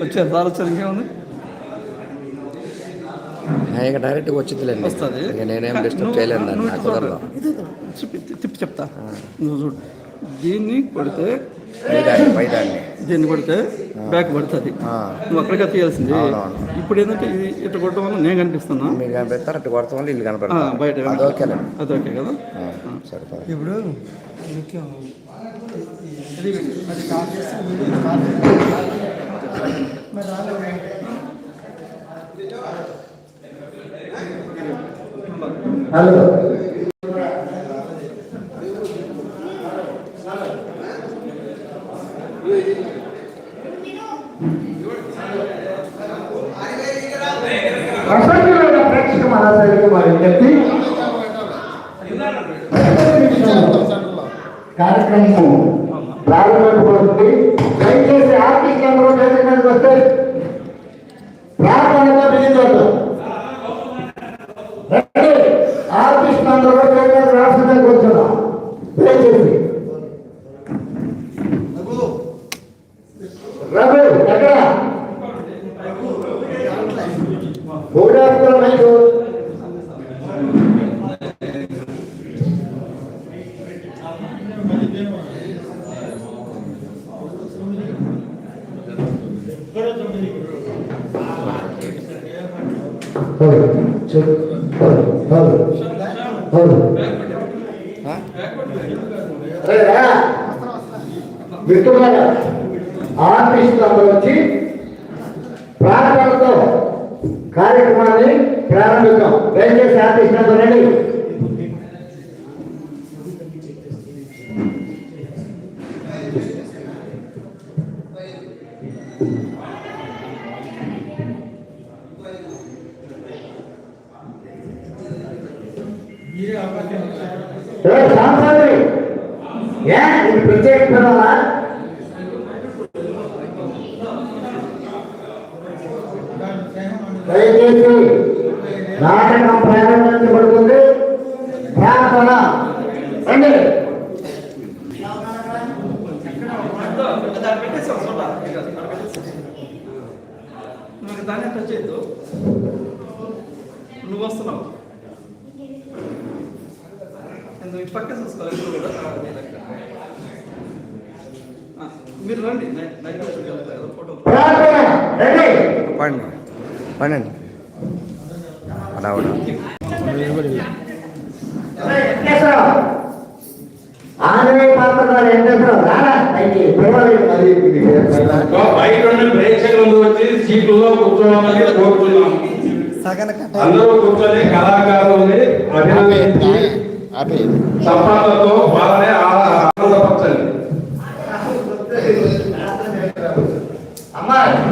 వచ్చారు ఆలోచన ఇంకేముంది ఇక డైరెక్ట్గా వచ్చిందిలేండి. వస్తుంది. నేనేం డిస్టర్బ్ చేయలేను దాన్ని నాకు కుదరదు. తిప్పి చెప్తా. నువ్వు చూడు. దీన్ని కొడితే పైదాన్ని దీన్ని కొడితే బ్యాక్ పడుతుంది. ఆ, నువ్వు అక్కడికి తీయాల్సింది. ఇప్పుడు ఏంటంటే ఇది ఇట్లా కొట్టడం వల్ల నేను కనిపిస్తున్నా. మీరు కనిపిస్తారు అటు కొడతాం వల్ల ఇల్లు కనపడతారు. బయట అది ఓకేలేండి అది ఓకే కదా? సరిపోదు ఇప్పుడు ముఖ్యం హలో. కార్యక్రమం ప్రారంభించబడుతుంది దయచేసి ఆర్టిస్ట్ అందరూ వేదిక మీదకి వస్తే ప్రాణంగా బిగించవద్దు రండి. ఆర్టిస్ట్ అందరూ వేదిక మీద దయచేసి. ఎక్కడ? మైకు మిత్రులారా ఆర్టిస్టులు అందరూ వచ్చి ప్రార్థనతో కార్యక్రమాన్ని ప్రారంభిద్దాం. దయచేసి ఆర్టిస్ట్ అందరూ రండి ఏ, సాంసారి ఏ? ఇది ప్రత్యేక? దయచేసి నాటకం ప్రారంభించబడుతుంది. ప్రార్థన. దాన్ని టచ్ చేయొద్దు. నువ్వు వస్తున్నావు. నువ్వు ఇటు పక్క చూసుకోవాలి ఎప్పుడు కూడా మీరు రండి నైట్ ఫోటో పండి పండండి. అలా కూడా. వెంకటేశ్వరరావు ఆంజనేయ పాత్ర వెంకటేశ్వరరావు రారా? పైకి పిలవలేదు మరి. ఇది. బయట ఉన్న ప్రేక్షకుల ముందు వచ్చి సీట్లలో కూర్చోవాలని కోరుతున్నాం సగన కట్ట అందరూ కూర్చొని కళాకారుల్ని అభినందించి సంపాదనతో వాళ్ళని ఆ- ఆనందపరచండి. అమ్మా శుక్రవారం పాటు